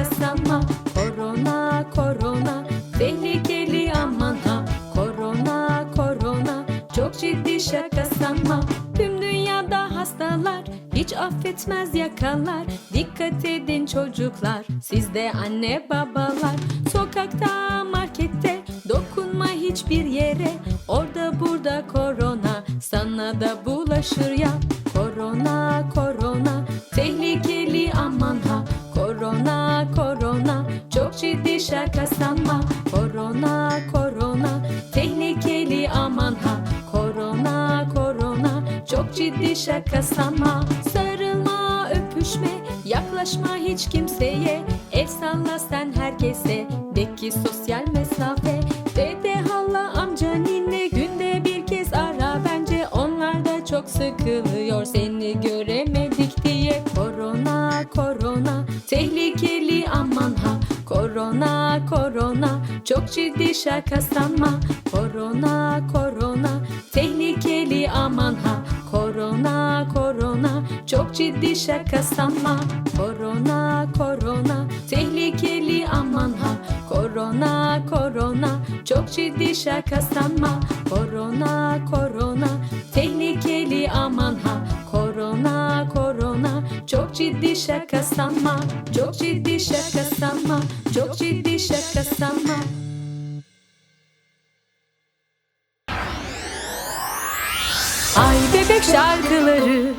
şaka sanma Korona korona tehlikeli aman ha. Korona korona çok ciddi şaka sanma Tüm dünyada hastalar hiç affetmez yakalar. Dikkat edin çocuklar siz de anne babalar. Sokakta markette dokunma hiçbir yere. Orada burada korona sana da bulaşır ya. Korona korona ciddi şaka sanma Korona korona tehlikeli aman ha. Korona korona çok ciddi şaka sanma Sarılma öpüşme yaklaşma hiç kimseye. El salla sen herkese de ki sosyal mesafe. Dede hala amca ninne günde bir kez ara. Bence onlar da çok sıkılıyor seni göremedik diye. Korona Korona. Çok ciddi şaka sanma. Korona korona. Tehlikeli aman ha. Korona korona. Çok ciddi şaka sanma. Korona korona. Tehlikeli aman ha. Korona korona. Çok ciddi şaka sanma. Korona korona. Tehlikeli aman ha. Korona korona. Çok ciddi şaka sanma. Çok ciddi şaka sanma Çok ciddi şaka sanma. Ay bebek şarkıları